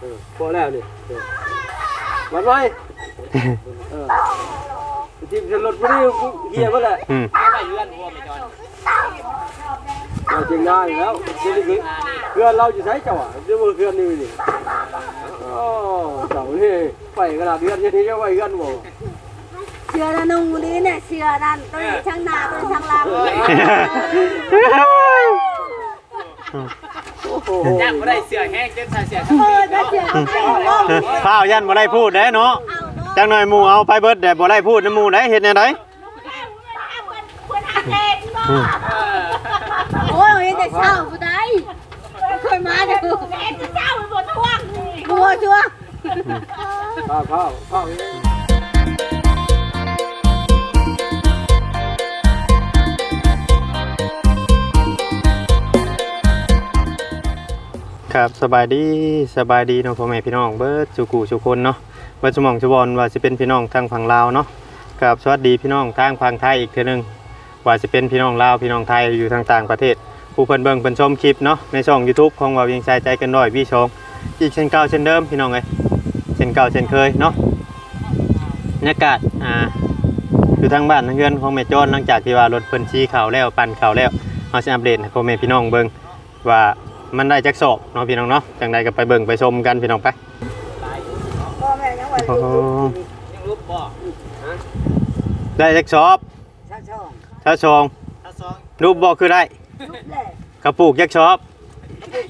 เออพอแล้วนี่เออวัดไว้เออทีมจะรถไม่ได้เฮียก็แหละอืมไม่ไปเลื่อนพวกไม่จอนเราจริงได้อยู่แล้วเดี๋ยวนี้เพื่อนเราจะใช้เจ้าอะเดี๋ยวมือเพื่อนนี่นี่โอ้เจ้านี่ไปขนาดเพื่อนยังนี้จะไปเพื่อนบ่เชื่อแล้วนุ่งนี้เนี่ยเชื่อนั่นตัวนี้ช่างหน้าตัวนี้ช่างหลังโอ้โห ย่างไม่ได้เสือแห้งเจ็บใส่เสือเออจะเชื่อเอาไปเอาข้าวยันบ่ได้พูดเด้เนาะจังหน่อยหมู่เอาไปเบิดแต่บ่ได้พูดนำหมู่ได้เฮ็ดแนวใดอืมโอ้ยแต่เช้าผู้ใดเคยมาเด้อเช้าบ่ทวงบัวชัวข้าวข้าวข้าว ครับสบายดีสบายดีเนาะพ่อแม่พี่น้องเบิร์ดสุกูสุคนเนาะเบิดสมองสุบอลว่าสิเป็นพี่น้องทางฝั่งลาวเนาะกับสวัสดีพี่น้องทางฝั่งไทยอีกเทื่อหนึงว่าสิเป็นพี่น้องลาวพี่น้องไทยอยู่ทางต่างประเทศ ผู้เพิ่นเบิ่งเพิ่นชมคลิปเนาะในช่อง YouTube ของว่าเวียงใจใจกันร้อยพี่ชงอีกเช่นเก่าเช่นเดิมพี่น้องเอ้ยเช่นเก่าเช่นเคยเนาะบรรยากาศอ่าอยู่ทางบ้านทางเฮือนของแม่จ้นหลังจากที่ว่ารถเพิ่นชี้ข่าวแล้วปั่นข่าวแล้วเฮาสิอัปเดตให้พ่อแม่พี่น้องเบิ่งว่า มันได้จักสอบเนาะพี่น้องเนาะจังใดก็ไปเบิ่งไปชมกันพี่น้องไปพ่อแม่ยังว่าโอ้โหยังรูปบ่ได้จักสอบช่างช่องถ้าชองถ้าซองรูปบ่คือได้ลุกเลยกระปุกจักสอบ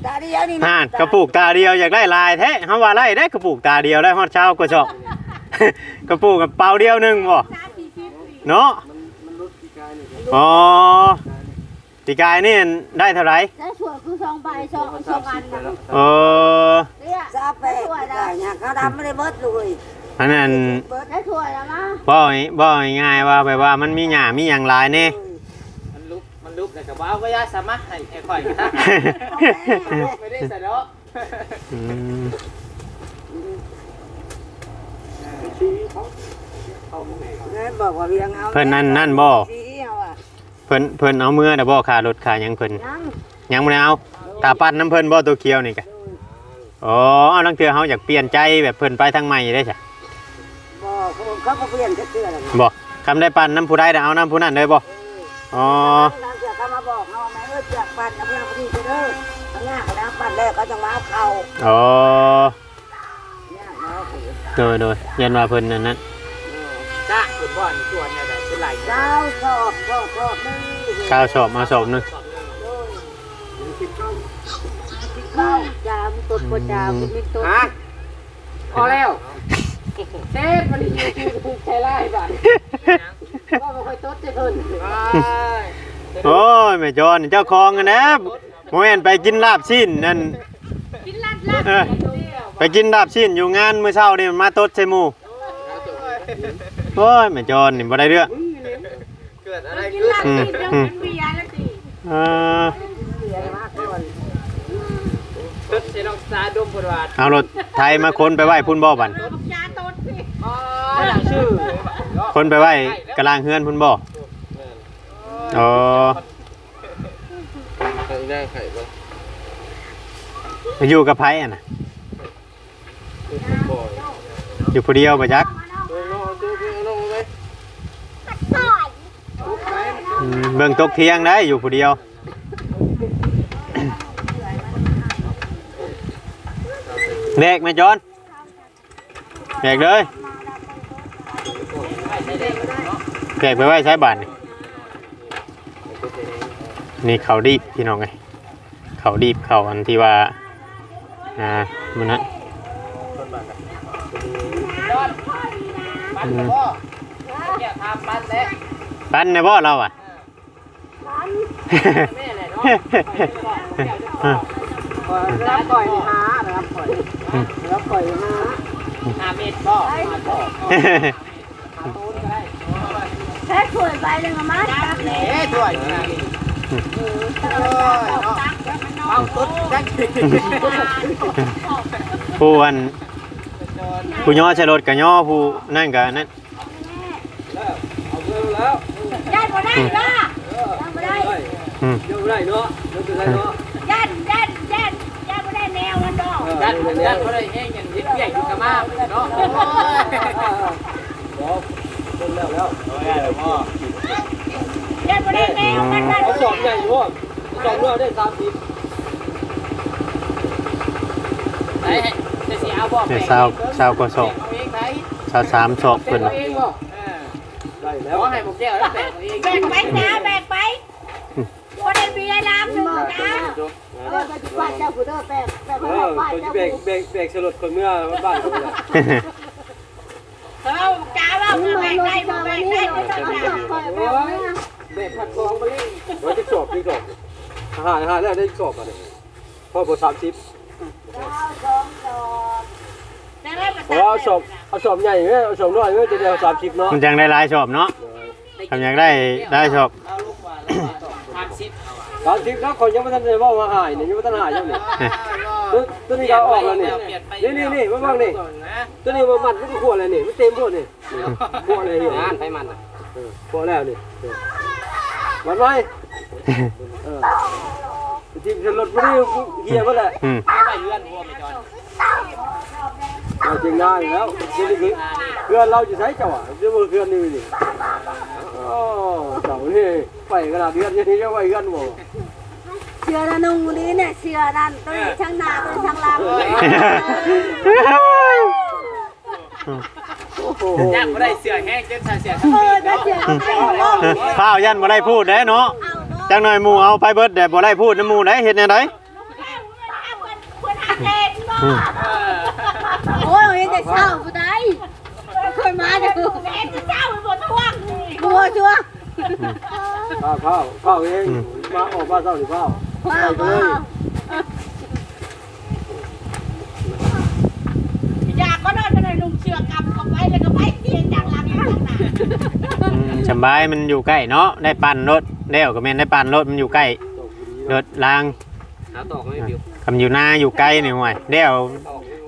ตาเดียวนี่ห่านกระปุกตาเดียวอยากได้ลายแท้เฮาว่าไล่ได้กระปุกตาเดียวได้ฮอดเช้ากว่าชอบกระปุกกับเปล่าเดียวหนึงบ่เนาะมันรถปีกายนี่อ๋อ ปีกายนี่ได้เท่าไหร่แล้วสวยคือสองใบสองสองอันนะเออเนี่ยซาเปะเนี่ยเขาดำไม่ได้เบิดเลยอันนั้นเบิดได้สวยแล้วนะบ่ให้บ่ให้ง่ายว่าแบบว่ามันมีหญ้ามีหยังหลายแน่มันลุกมันลุกแต่กับว่าก็ยาสามารถให้ไอ้ข่อยนะไม่ได้ใส่แล้วอืมนั่นบอกว่าเลี้ยงเอาเพิ่นนั่นนั่นบ่สีเอาอะ เพิ่นเพิ่นเอามือน่ะบ่ค่ารถค่าหยังเพิ่นยังยังบ่ได้เอาตาปัดน้ำเพิ่นบ่ตัวเขียวนี่กะอ๋อเอาลังเทื่อเฮาอยากเปลี่ยนใจแบบเพิ่นไปทางใหม่ได้จ้ะบอกเขาก็เปลี่ยนจะเชื่อแล้วบ่คำได้ปันน้ำผู้ใดน่ะเอาน้ำผู้นั้นเลยบ่อ๋อนั่นเสือเขามาบอกเขาแม่เออจากปั่นน้ำเพื่อนพอดีเด้อข้างหน้าเขาน้ำปั่นแล้วก็จะมาเอาเขาอ๋อเนี่ยเนาะ โดยโดยยันว่าเพิ่นนั่นนั้น จ้าคุณบ่อนส่วนอะไรเป็นไรเจ้าชอบชอบชอบนี่ข้าวสอบมาสอบหนึงข้าวจามตดประจามมิตุดฮะพอแล้วเชฟมันอยู่ที่ภูใช้ไล่บ้านว่าไม่ค่อยตดจะเพิ่นโอ้ยแม่จอนเจ้าของกันะโมแม่นไปกินลาบชิ้นนั่นเออไปกินลาบชิ้นอยู่งานเมื้อเช้านี่มันมาตดใส่หมู โอ้ยแม่จอนนี่บ่ได้เรื่องเกิดอะไรขึ้นอืมอืมเออตดใส่น้องสาดมพลวาดเอารถไทยมาคนไปไหว้พุ่นบ่บันอ๋อชื่อคนไปไหว้กลางเฮือนพุ่นบ่อ๋อไข่หน้าไข่บ่อยู่กับไผอะน่ะบ่อยอยู่ผู้เดียวบ่จัก เออน้องเอาตัวเพื่อนน้องเอาไว้ อืม เบิ่งตกเที่ยงได้อยู่ผู้เดียวแบกแม่จอนแบกเลยแบกไปไว้ใช้บ้านนี่นี่เขาดีบพี่น้องไงเขาดีบเขาอันที่ว่าอ่ามันนั้นปั้นพ่อเนี่ยทำปั้นแล้วปั้นในบ่เราอะ แม่แหละเนาะรับปล่อยหารับปล่อยรับปล่อยหาหาเมตรพ่อห้าพ่อห้าตูนก็ได้แค่สวยใบหนึ่งมั้งตักเลยเอ๊ะถ้วยนี่เอาตุ๊ดแจ็คผู้อันผู้ย่อใช้รถกับย่อผู้นั่นกับนั่นเอาเพื่อนแล้วยันบ่ได้ละยันบ่ได้อืม เดี๋ยวไรเนาะเดี๋ยวไรเนาะยันยันยันยันบ่ได้แนวนั่นดอกด้ยัดยัดบ่ได้แห้งอย่างนิดเดียวอยู่กับมาเนาะเดี๋ยวเริ่มแล้วแล้วเดี๋ยวบ่ได้แมวมันมันเอาสอบใหญ่อยู่ว่าสอบเราได้สามสิบไหนจะสิเอาบ่เนี่ยเศร้าเศร้าก็สอบเอาเองไหนเศร้าสามสอบเป็เพิ่นเอาเองบ่เออได้แล้วให้ผมแก้วแล้วแต่เอาเองแบกไปนะแบกไป บ่ได้มีอะไรน้ำหนึ่งนะเออไปที่บ้านเจ้าผู้เด้อแป้งแป้งเอเขาอบ้านคนเจ้าที่ผู้เบรกเบรกเบรกสลดคนเมื่อบ้านเขาเลยเอากาว่าแบกได้บ่แบกได้บ่ต้องหาคอยแม่เบ็ดผัดกองไปเลยว่าจะสอบที่สอบหาหาแล้วได้สอบอะเนี่ยพ่อบทสามสิบได้ได้บ่เพราะเอาสอบเอาสอบใหญ่ไหมเอาสอบน้อยไหมจะได้เอาสามสิบเนาะมันจังได้หลายสอบเนาะทำอยากได้ได้สอบเอาลูกว่าแล้วว่าทานซิปเอาอะสามสิบแล้วคนยังไม่ทันได้ว่ามาหายเนี่ยยังไม่ทันหายยังเนี่ยตัวตัวนี้เราออกแล้วนี่นี่นี่นี่มาบ้างนี่ตัวนี้มันมันก็ขวดอะไรนี่มันเต็มพวกนี่ขวดอะไรอยู่งานไปมันอะขวดแล้วนี่มันไว้เออทีมฉันรถไม่ได้เกียร์ก็แหละไม่ไปเลื่อนพวไม่จอนเราจริงได้แล้วเพื่อนเราจะใช้จ้าอะจะมือเพื่อนนี่นี่ เจ้านี่ไปขนาดเดือนยังจะไปกันบ่เชื่อนะนุ่งนี้เนี่ยเชื่อนั่นตัวนี้ช่างหน้าตัวนี้ช่างหลังโอ้โหยากบ่ได้เสือแห้งจนใส่เสือเออจะเชื่อเขาไปเนาะข้าวยันบ่ได้พูดเด้เนาะจังหน่อยหมู่เอาไปเบิดแต่บ่ได้พูดนำหมู่ได้เฮ็ดแนวใดคนหาเองบ่อืมโอ้ยเห็นแต่เช้าผู้ใดเคยมาเด้อแม่จะเจ้ามันบ่ทว งบัวชัวข้าวข้าวข้าวเองมาออกมาเช้าหรือข้าวว้าวว้าวอยากก็นอนก็ได้ลุงเชือกกำเข้าไปแล้วก็ไปเตียงจากหลังข้างหน้าอืมสำบายมันอยู่ใกล้เนาะได้ปั่นรถแล้วก็แม่นได้ปั่นรถมันอยู่ใกล้รถรางหาตอกไม่บิวคำอยู่หน้าอยู่ใกล้นี่ห่วยเดี๋ยว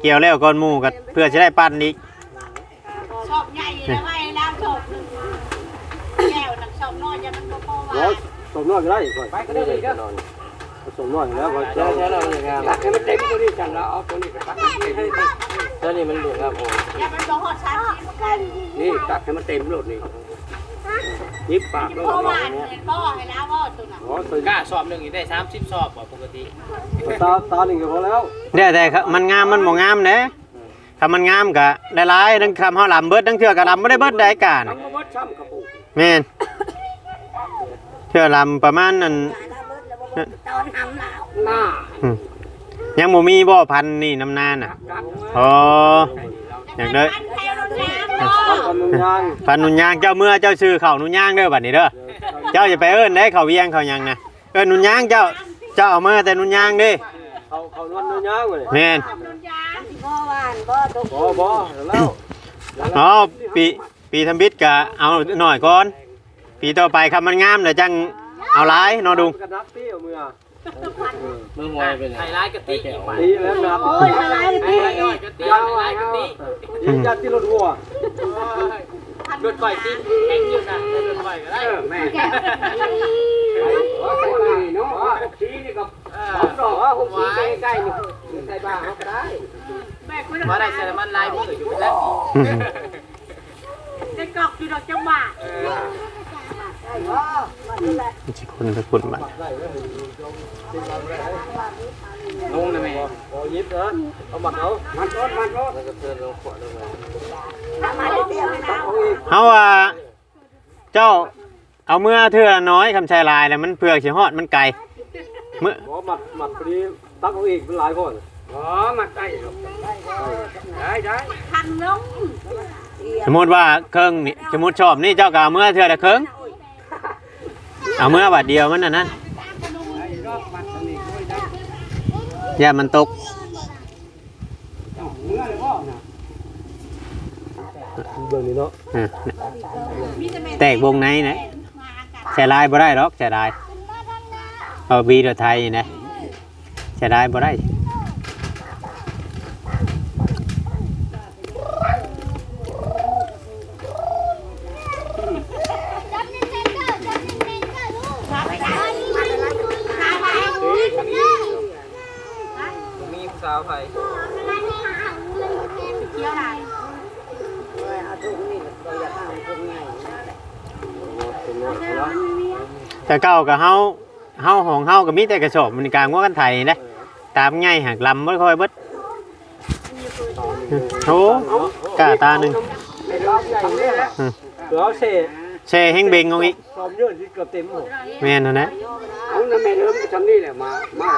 เกี่ยวแล้วก่อนหมู่ก็เพื่อจะได้ปั่นอีกชอบใหญ่นะไว้แล้วชอบหนึ่งแก้วนัก ชอบน้อยจะมันก็พอรว่าถสมน้อยก็ได้ก่อนไปก็ได้เลยก็สมน้อยแล้วก็ใช้ใช้เราอย่างงานตักให้มันเต็มตัวนี้จันแล้วเอาตัวนี้ก็ตักให้เต็มตัวนี้มันเหลืองครับโอ้อย่ามันบ่ฮอดชั้นนี้มันกันนี่ตักให้มันเต็มรถนี่ยิบปากแล้วพ่อก็หวานเห็นบ่ให้แล้วบ่ตัวน่ะอ๋อตัวกล้าสอบหนึ่งได้สามสิบสอบบ่ปกติตาตาหนึ่งก็พอแล้วเดี๋ยวแต่ครับมันงามมันบ่งามเด้ถ้ามันงามก็ได้หลายทั้งคำเฮาลำเบิดทั้งเทื่อก็ลำบ่ได้เบิดได้การทั้งมาวัดช้ำกระปุกแม่น เทื่อลำประมาณนั้นตอนทำหนาวหน้าอืมยังบ่มีบ่พันธุ์นี่น้ำนานน่ะอ๋ออยากได้มันแถวน้ำบ่เอาคนนุ่งยางพันธุ์นุ่นยางเจ้าเมื่อเจ้าชื่อเขานุ่นยางเด้อบัดนี้เด้อเจ้าอย่าไปเอิ้นได้เขาเวียงเขาหยังนะเอิ้นนุ่นยางเจ้าเจ้าเอามาแต่นุ่นยางเด้เขาเขานวลนุ่งยางเลยแม่นบ่หวานบ่ตกบ่บ่แล้วอ๋อปีปีทำบิดก็เอาหน่อยก่อน ปีต่อไปคำมันงามเดี๋ยวจังเอาหลายเนอดุงกระนักตีเอามือมือมวยเป็นไฮไลท์กะติอีกวันตีแล้วนับโอ้ยอะไรไฮกันไลพี่ท์กะติไฮไลท์กะติยิงยัดที่รถหัวรถไฟติแข่งอยู่นะรถไฟก็ได้แม่ใส่บ้าเนาะชี้นี่กับสองดอกหกชี้ใกล้ๆนี่ใส่บ้าเขาก็ได้ว่าได้เซรมันลายมืออยู่แล้วจะกอกอยู่ดอกจังหวะ สิคนตะกุนบัดลงนะแม่โอ้ยิบนะเอาหมัดเอามันรถมันรถแล้วก็เทินลงขวดลงมามาเตี้ยๆนะเอาอีกเฮาว่าเจ้าเอาเมื่อเทื่อน้อยคำชายลายแล้วมันเผือกสิฮอดมันไกลเมื่อบ่หมัดหมัดพอดีตักเอาอีกเป็นหลายคนอ๋อหมัดได้ได้ได้ทันลงสมมุติว่าเครื่องนี่สมมุติชอบนี่เจ้าก็เอาเมื่อเทื่อละเครื่อง เอาเมื่อบัดเดียวมันน่ะนั่นอย่ามันตกเบิ่งนี่เนาะอะแตกวงในนะใช้ลายบ่ได้หรอกใช้ลายเอาบีเดอไทยนี่นะใช้ลายบ่ได้าวไปแต่เก่ากับเฮาเฮาของเฮากับมีแต่กระสอบมันกลางว่ากันไทยนะตามง่ายหักลำไม่ค่อยบดโหกาตาหนึ่งเราเช่เช่แห้งเบงเอาอีกซ้อม่เอบแม่นนะเอาหน้าแม่เริ่มจำนี่แหละมามา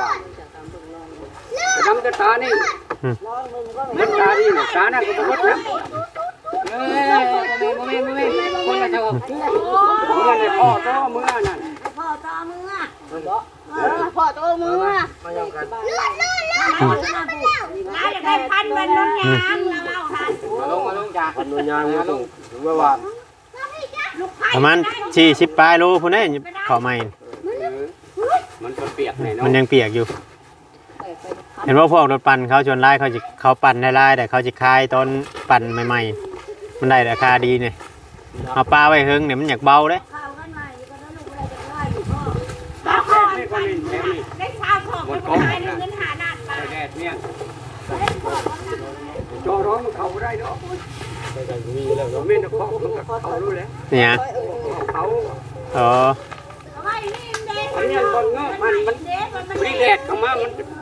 ว่าไปทำแต่ตานี่มันตานี่เนี่ยตานั่นก็บ่หมดนะเอ้ยโมเมนต์โมเมนต์โมเมนต์คนละเท่าเมื่อในพ่อโตเมื่อนั่นพ่อตามือพ่อโตมือมายังกันน้าอยากได้พันเป็นน้องยางเราเอาทันมาลงมาลงจ้าคนนยางมาส่งถึงเมื่อวานลูกไผ่ประมาณ40ปลายโลพุ่นเด้เข้าใหม่มันก็เปียกแน่เนาะมันยังเปียกอยู่ เห็นว่าพวกรถปั่นเขาชวนไล่เขาจะเขาปั่นได้ไล่แต่เขาจะคายตอนปั่นใหม่ๆ มันได้ราคาดีเนี่ยเอาปลาไว้เฮิงเนี่ยมันอยากเบาเด้ข้าวกันใหม่ก็ได้ลูกอะไรจะได้อยู่พ่อแม่ก็มินแม่นี่ได้ชาวของคนไทยเงินหานาดปลาแดดเนี่ยจอร้องมันเข้าได้เนาะไปกันมีแล้วโมเนาะเมนต์เขามันก็เขารู้แล้วเนี่ยเขาอ๋อเอาไว้นี่เด็กอันนี้คนเงาะมันมันเด็กมันปรีแดดเข้ามามันแห้งจังหวะก็เอามันแห้งจำนึงเขาไปจังหวะตากแดดนะเงินนั่นเด้เงินก่อนได้ยาได้จะไข่นะทิพย์มันแห้งเอาพักดีเป็นสาวผสมกันเนาะตากไปชอบน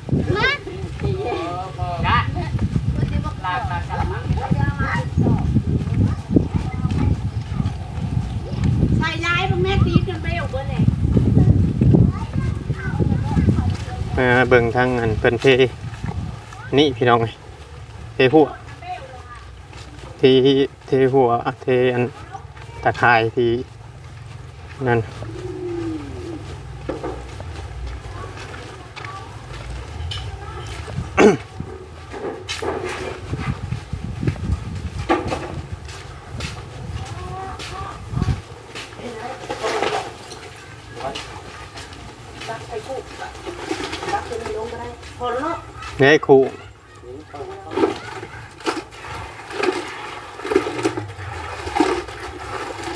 ออเบิ่งทางอันเป็นเทนี่พี่น้องไงเทหัวทีเทหัวเทอันตะไคร่ทีนั่น นาะเนี่ยครู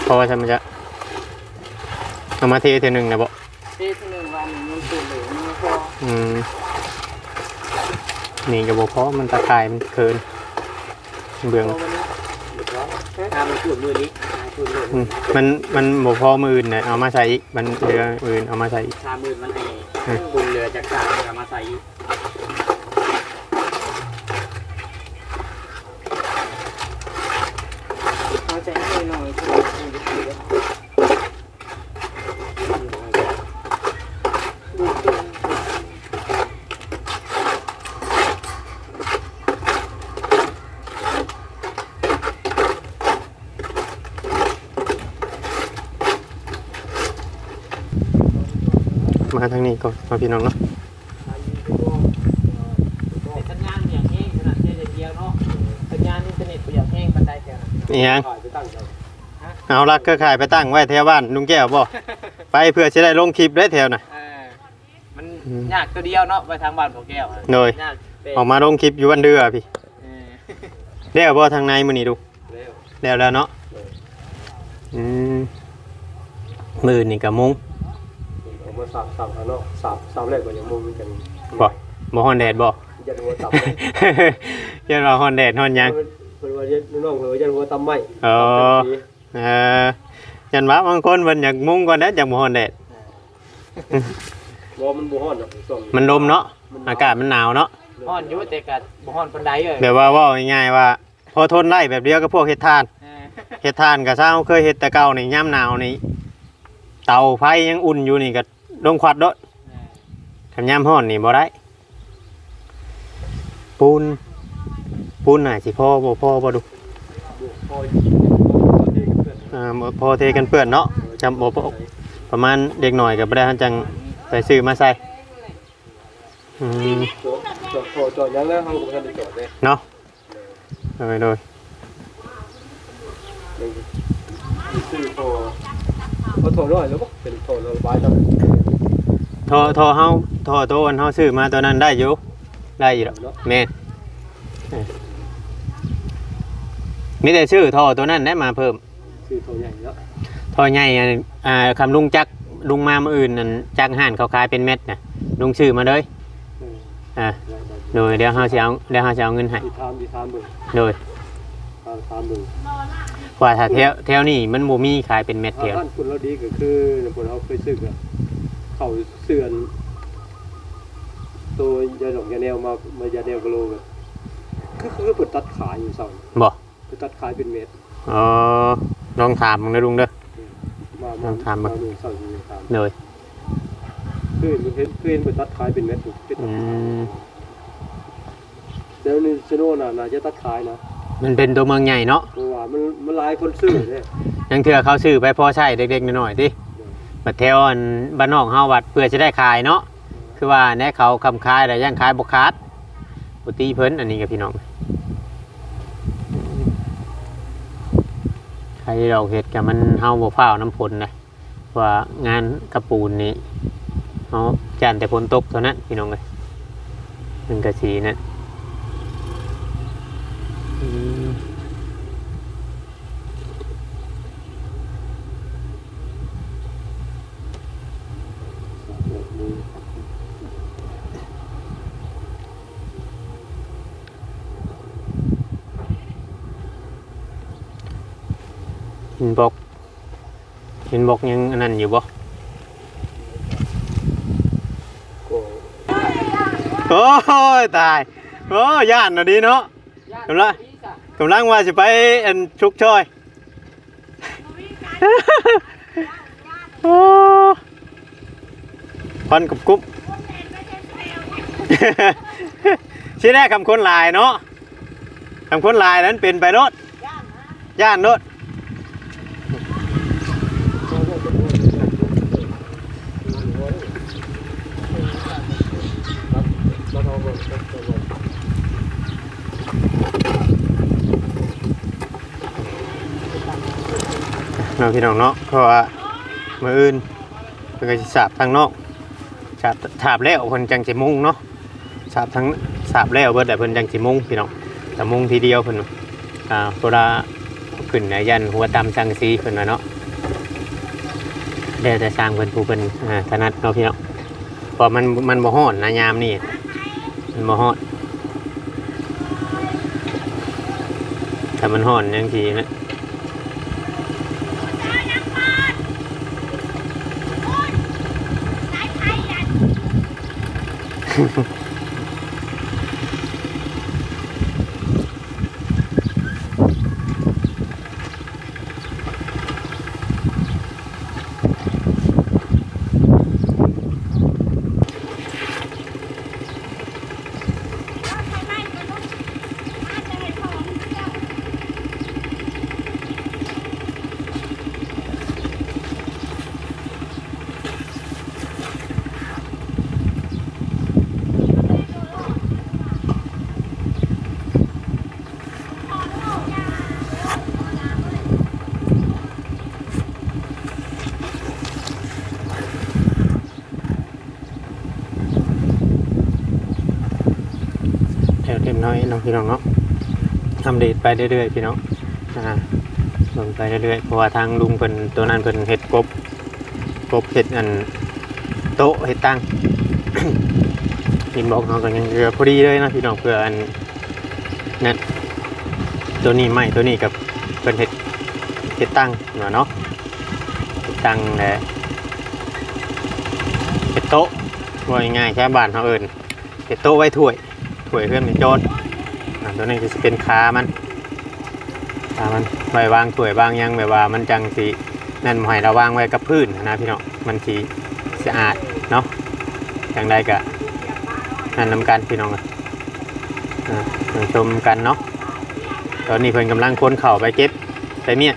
พอใช่ไหมจ๊ะเอามาเทเทหนึ่งนะบอกที่หนึ่งวันมันตื่นเหลืองมันพออืมนี่ก็บอกเพราะมันตะข่ายมันเคินเบืองทำมันตื่นมือนี้ตื่นเลยอืมมันมันบอกพอมืออื่นเนี่ยเอามาใส่อีกมันเรือมืออื่นเอามาใส่อีกทำมือมันให้คุณเรือจากกลางมาใส่เขาจะให้ห น่อยมาทางนี้ก่อนมาพี่น้องเนาะสัญญาณอย่างแห้งขนาดเดียวเนาะสัญญาณอินเทอร์เน็ตประหยัดแห้งปันไดแค่นั้นนี่ยัง ถ่ายไปตั้งใจ เอาลักเครือข่ายไปตั้งไว้แถวบ้านลุงแก้วบ่ไปเพื่อจะได้ลงคลิปได้แถวน่ะ เออมันยากตัวเดียวเนาะไปทางบ้านพ่อแก้วโดยยากเป็นออกมาลงคลิปอยู่วันเดือพี่เออเรียกบ่ทางในมื้อนี้ดูเร็วแล้วแล้วเนาะอืมมือนี่ก็มุงเอามาสับสับเอาเนาะสับสับแรกก็ยังมุมกันบ่บ่ฮ้อนแดดบ่ ยันหัวตับยันว่าฮ้อนแดดฮ้อนหยัง เพิ่นว่ายันน้องเพิ่นว่ายันหัวตำไม้อ๋อเออยันว่าบางคนเพิ่นอยากมุงก่อนนะอยากบ่ฮ้อนแดด บ่มันบ่ฮ้อนดอกส้มมันลมเนาะอากาศมันหนาวเนาะฮ้อนอยู่แต่กับ่ฮ้อนปานใดเอ้ยแบบว่าเว่าง่ายๆว่า พอทนได้แบบเดียวกับพวกเฮ็ดทานเออเฮ็ดทานก็เช้าเคยเฮ็ดแต่เก่านี่ยามหนาวนี่เตาไฟยังอุ่นอยู่นี่ก็ลงควัดโดดทำยามร้อนนี่บ่ได้ปูนปูนน่ะสิพ่อบ่พ่อบ่ดูพอกินพอเทเพื่ อนอ่าบ่พอเทกันเปื้อนเนาะจำบ่พอประมาณเด็กหน่อยก็บ่ได้ทันจังใส่ซื้อมาใส่อืมจอดจอดจอดยังแล้วเฮาก็บ่ทันได้จอดเด้เนาะโดยโดยซื้อพอเขาโทรน้อยแล้วบ่เป็นโทรระบายตอนโทรโทรเฮาโทรโทรอันเฮาซื้อมาตัวนั้นได้อยู่ได้อยู่ดอกแม่นเออมีแต่ชื่อโทรตัวนั้นได้มาเพิ่ม คือโทรใหญ่แล้วโทรใหญ่อันอ่าคำลุงจักลุงมามื้ออื่นนั่นจักห่านเขาขายเป็นเม็ดน่ะลุงซื้อมาเลยเอออ่าได้ได้โดยเดี๋ยวเฮาสิเอาเดี๋ยวเฮาสิเอาเงินให้ที่ทามที่ทามเบิ่งโดยทามทามเบิ่งว่าถ้าแถวแถวนี้มันบ่มีขายเป็นเม็ดแถถ้าวท่านคุณเราดีก็คือคนเราเคยซื้อก็เขาเสื่อนตัวยาดอกยาแนวมามายาแนวกะโลก็คือคือเปิดตัดขายอยู่เสาบ่ เปิดตัดขายเป็นเม็ด อ๋อ ลองถามมึงนะลุงเด้อมาลองถามมาดูเสาอยู่ถามโดยคือเห็นคือเห็นเปิดตัดขายเป็นเม็ดอยู่เป็นอืมแล้วนี่ซิโน่น่ะน่าจะตัดขายนะมันเป็นตัวเมืองใหญ่เนาะเพราะว่ามันมันหลายคนซื้อเนี่ยยังเถื่อเขาซื้อไปพอใช้เด็กๆน้อยๆติบัดแถวอันบ้านนอกเฮาวัดเพื่อจะได้ขายเนาะ คือว่าแน่เขาคำขายแต่ยังขายบ่ขาดบ่ตีเพิ่นอันนี้กับพี่น้อง ไอที่เราเห็ดกับมันเฮาบ่ฟ้าวน้ำฝนนะว่างานกระปูนนี้เฮาจานแต่ฝนตกเท่านั้นพี่น้องเอ้ยมันกระสีนะ่ะ อืมเห็นบอกเห็นบอกยังอันนั้นอยู่บ่โอ้ยตายโอ้ย่านน่ะดีเนาะกำลังกำลังว่าสิไปอันชุกช่อยโอ้พันกับกุ๊บชี้แรกคำคนลายเนาะคำคนลายนั้นเป็นไปรถย่านรถ มาทองก่อนครับก่อน น้องพี่น้องเนาะเพราะว่ามืออื่นเพิ่นก็สิสาบทางนอกสาบถาบแล้วเพิ่นจังสิมุงเนาะสาบทั้งสาบแล้วเบิดแต่เพิ่นจังสิมุงพี่น้องแต่มุงทีเดียวเพิ่นอ่าเวลาขึ้นนะยันหัวตำจังสีเพิ่นว่าเนาะแล้วแต่สร้างเพิ่นผู้เพิ่นอ่าถนัดเนาะพี่น้องเพราะมันมันบ่ฮ้อนนะยามนี่มันบ่ฮ้อนถ้ามันฮ้อนจังซี่นะ Cool. เน้องพี่น้องเนาะทำเดทไปเรื่อยๆพี่น้องอ่าลงไปเรื่อยๆเพราะว่าทางลุงเพิ่นตัวนั้นเพิ่นเห็ดกบกบเห็ดอันโต๊ะเห็ดตั้งหินบอกเขาก็ยังเหลือพอดีเลยนะพี่น้องเพื่ออันนั่นตัวนี้ไม่ตัวนี้กับเพิ่นเห็ดเห็ดตั้งเนาะเนาะเห็ดตั้งแหละเห็ดโต๊ะว่าง่ายแค่บ้านเขาเอิญเห็ดโต๊ะไว้ถ้วยถ้วยเพื่อนเป็นโจรอ่า ตัวนี้ก็จะเป็นขามันขามันไว้วางถ้วยวางยังแบบว่ามันจังสีนั่นหมายเราวางไว้กับพื้นนะพี่น้องมันสีสะอาดเนาะอย่างใดก็นั่นนำกันพี่น้องอะอ่ามาชมกันเนาะตอนนี้เพิ่นกำลังค้นเข่าไปเก็บไปเมีย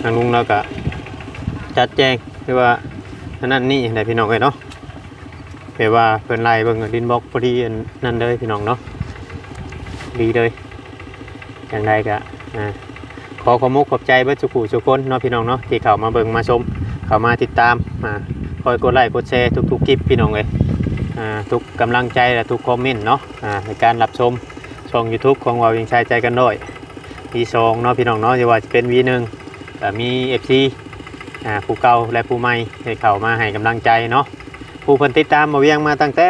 ทางลุงเราก็จัดแจงคือว่านั่นนี่ได้พี่น้องเลยเนาะแปลว่าเพิ่นไล่เบิ่งดินบล็อกพอดีนั่นเลยพี่น้องเนาะ ดีเลยอย่างใดก็ขอขอมุกขอบใจเบิดสุขุสุคนเนาะพี่น้องเนาะที่เข้ามาเบิ่งมาชม เข้ามาติดตามอ่าคอยกดไลค์กดแชร์ทุกๆคลิปพี่น้องเลยทุกกำลังใจและทุกคอมเมนต์เนาะในการรับชมช่อง YouTube ของเรายังใช้ใจกันด้วยวีสองเนาะพี่น้องเนาะจะว่าจะเป็นวีหนึ่งมี FC อ่าผู้เก่าและผู้ใหม่ให้เข้ามาให้กำลังใจเนาะผู้เพิ่นติดตามมาเวียงมาตั้งแต่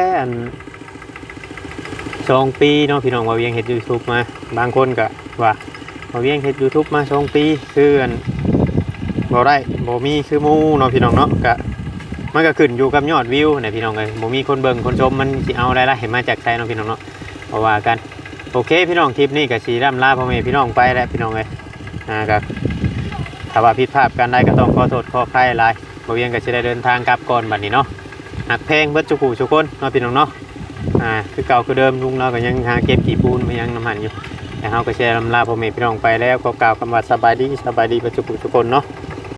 สองปีเนาะพี่น้องมาเวียงเฮ็ด YouTube มาบางคนก็ว่ามาเวียงเฮ็ด YouTube มาสองปีคืออันบ่ได้บ่มีคือมูเนาะพี่น้องเนาะก็มันก็ขึ้นอยู่กับยอดวิวนะพี่น้องเอ้ยบ่มีคนเบิ่งคนชมมันสิเอารายได้มาจากไสเนาะพี่น้องเนาะเพราะว่ากันโอเคพี่น้องคลิปนี้ก็สิร่ำลาพ่อแม่พี่น้องไปแล้วพี่น้องเอ้ยอ่าก็ถ้าว่าผิดพลาดกันได้ก็ต้องขอโทษขออภัยหลายบ่เวียงก็สิได้เดินทางกลับก่อนบัดนี้เนาะหักแพงเบิดจุกูทุกคนเนาะพี่น้องเนาะ อ่าคือเก่าคือเดิมลุงเราก็ยังหาเก็บกี่ปูนมายังน้ำหันอยู่แต่เขาก็แชร์ลำลาพ่อแม่พี่น้องไปแล้วก็กล่าวคำว่าสบายดีสบายดีประจุทุกคนเนาะ